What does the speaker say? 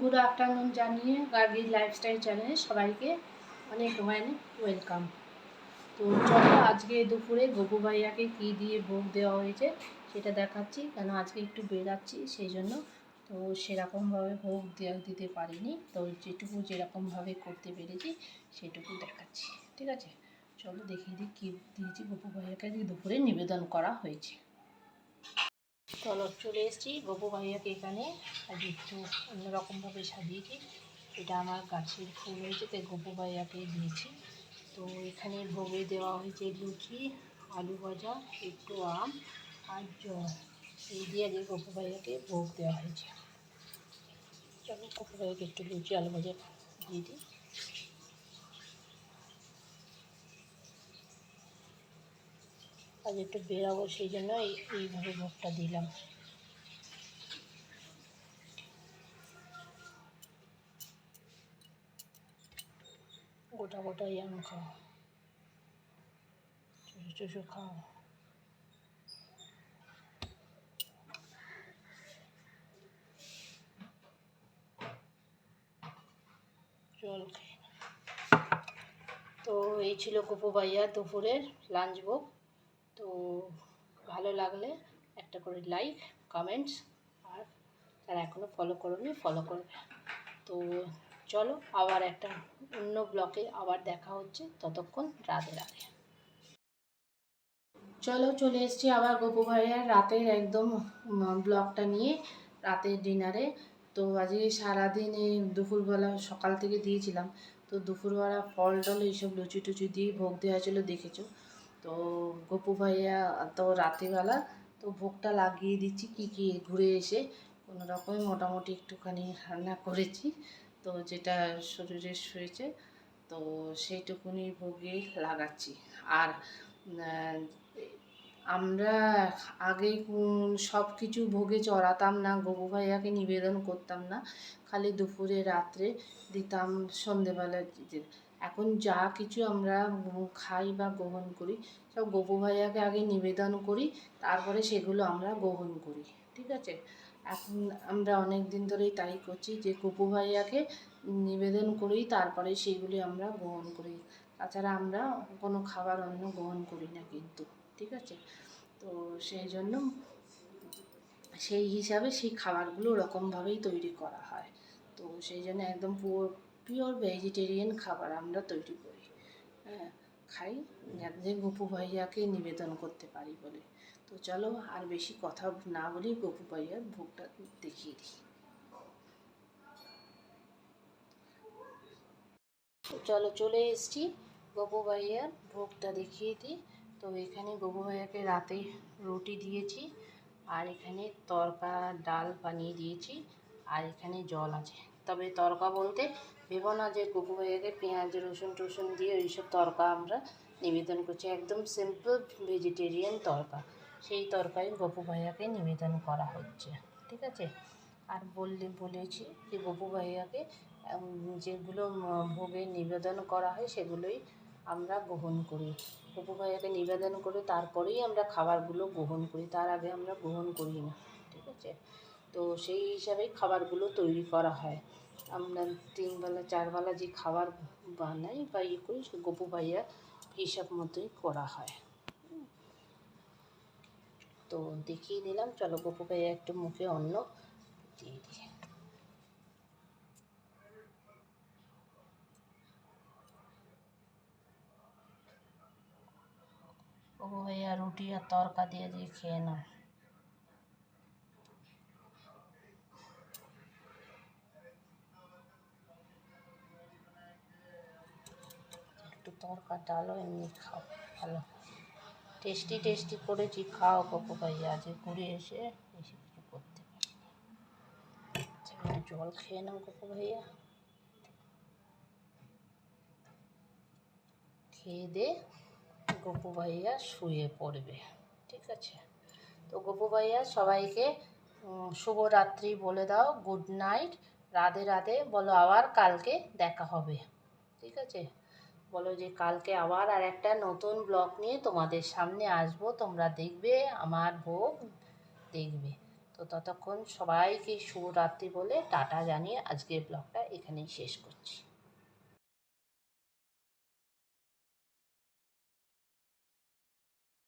Good afternoon জানিয়ে গার্গির lifestyle চ্যানেলে সবাইকে অনেক অনেক ওয়েলকাম। তো চলো আজকে দুপুরে গপু ভাইয়াকে কী দিয়ে ভোগ দেওয়া হয়েছে সেটা দেখাচ্ছি, কেন আজকে একটু বেরাচ্ছি সেই জন্য। তো সেরকমভাবে ভোগ দেওয়া দিতে পারিনি, তো যেটুকু যেরকমভাবে করতে পেরেছি সেটুকু দেখাচ্ছি, ঠিক আছে? চলো দেখিয়ে দিই কী দিয়েছি গপু ভাইয়াকে আজকে দুপুরে নিবেদন করা হয়েছে। চলো, চলে এসেছি। গপু ভাইয়াকে এখানে আজ একটু অন্যরকমভাবে সাজিয়েছি। এটা আমার গাছের ফুল হয়েছে, তাই গপু ভাইয়াকে দিয়েছি। তো এখানে ভোগে দেওয়া হয়েছে লুচি, আলু ভাজা, একটু আম আর জল। এই দিয়ে আজকে গপু ভাইয়াকে ভোগ দেওয়া হয়েছে। চলো গপু ভাইয়াকে একটু লুচি, আলু ভাজা দিয়ে দিই। আজ একটু বেরাবো, সেই জন্য এই, এইভাবে ভোগটা দিলাম। গোটা গোটাই আম খাও চুষো চুষো খাও জল তো এই ছিল গপু ভাইয়া দুপুরের লাঞ্চ ভোগ তো ভালো লাগলে একটা করে লাইক কমেন্টস আর যারা এখনও ফলো করোনি ফলো করবে তো চলো আবার একটা অন্য ব্লকে আবার দেখা হচ্ছে। ততক্ষণ রাধে রাধে। চলো চলে এসেছি আবার গপু ভাইয়ার রাতের একদম ব্লগটা নিয়ে, রাতের ডিনারে তো আজকে সারাদিন দুপুরবেলা সকাল থেকে দিয়েছিলাম। তো দুপুরবেলা ফল টল এইসব লুচি টুচি দিয়ে ভোগ দেওয়া ছিল, দেখেছ? তো গপু ভাইয়া, তো রাতেরবেলা তো ভোগটা লাগিয়ে দিচ্ছি, কি কি ঘুরে এসে কোনো রকমে মোটামুটি একটুখানি রান্না করেছি। তো যেটা শরীরে শুয়েছে তো সেইটুকুনি ভোগে লাগাচ্ছি। আর আমরা আগে সব কিছু ভোগে চড়াতাম না, গপু ভাইয়াকে নিবেদন করতাম না। খালি দুপুরে, রাত্রে দিতাম সন্ধেবেলা এখন যা কিছু আমরা খাই বা গ্রহণ করি, সব গপু ভাইয়াকে আগে নিবেদন করি, তারপরে সেগুলো আমরা গ্রহণ করি, ঠিক আছে? এখন আমরা অনেক দিন ধরেই তাই করছি যে, গপু ভাইয়াকে নিবেদন করি, তারপরে সেগুলি আমরা গ্রহণ করি। তাছাড়া আমরা কোনো খাবার অন্য গ্রহণ করি না কিন্তু, ঠিক আছে? তো সেই জন্য সেই হিসাবে সেই খাবারগুলো ওরকমভাবেই তৈরি করা হয়। তো সেই জন্য একদম পিওর পিওর ভেজিটেরিয়ান খাবার আমরা তৈরি করি। হ্যাঁ খাই যাতে গপু ভাইয়াকে নিবেদন করতে পারি বলে। তো চলো আর বেশি কথা না বলি, গপু ভাইয়ার ভোগটা দেখিয়ে দিই। চলো চলে এসেছি, গপু ভাইয়ার ভোগটা দেখিয়ে দিই। তো এখানে গপু ভাইয়াকে রাতে রুটি দিয়েছি, আর এখানে তরকা, ডাল বানিয়ে দিয়েছি, আর এখানে জল আছে। তবে তরকা বলতে ভেবো না যে গপু ভাইয়াকে পেঁয়াজ, রসুন টসুন দিয়ে ওইসব তরকা আমরা নিবেদন করছি। একদম সিম্পল ভেজিটেরিয়ান তরকা। সেই তরকারি গপু ভাইয়াকে নিবেদন করা হচ্ছে, ঠিক আছে? আর বললে, বলেছি যে গপু ভাইয়াকে যেগুলো ভোগে নিবেদন করা হয় সেগুলোই আমরা গ্রহণ করি। গপু ভাইয়াকে নিবেদন করে তারপরেই আমরা খাবারগুলো গ্রহণ করি। তার আগে আমরা গ্রহণ করি না, ঠিক আছে? তো সেই হিসাবেই খাবারগুলো তৈরি করা হয়। আমরা তিনবেলা, চারবেলা যে খাবার বানাই বা ইয়ে করি, সে গপু ভাইয়া হিসাব মতোই করা হয়। তো দেখিয়ে দিলাম, চলো গপু ভাইয়া একটু মুখে অন্ন দিয়ে দিই। গপু ভাইয়া রুটি আর তরকা দিয়ে দিয়ে খেয়ে নাও। তরকা ডালও এমনি খাও ভালো। টেস্টি টেস্টি করেছি খাও গপু ভাইয়া আজকে ঘুরে এসে বেশি কিছু করতে পারিনি আচ্ছা, জল খেয়ে নাও গপু ভাইয়া। খেয়ে দে গপু ভাইয়া শুয়ে পড়বে ঠিক আছে? তো গপু ভাইয়া সবাইকে শুভরাত্রি বলে দাও গুড নাইট রাধে রাধে বলো আবার কালকে দেখা হবে ঠিক আছে? বলো যে কালকে আবার আর একটা নতুন ব্লগ নিয়ে তোমাদের সামনে আসব। তোমরা দেখবে, আমার ভোগ দেখবে। তো ততক্ষণ সবাইকে শুভরাত্রি বলে টাটা জানিয়ে আজকের ব্লগটা এখানেই শেষ করছি।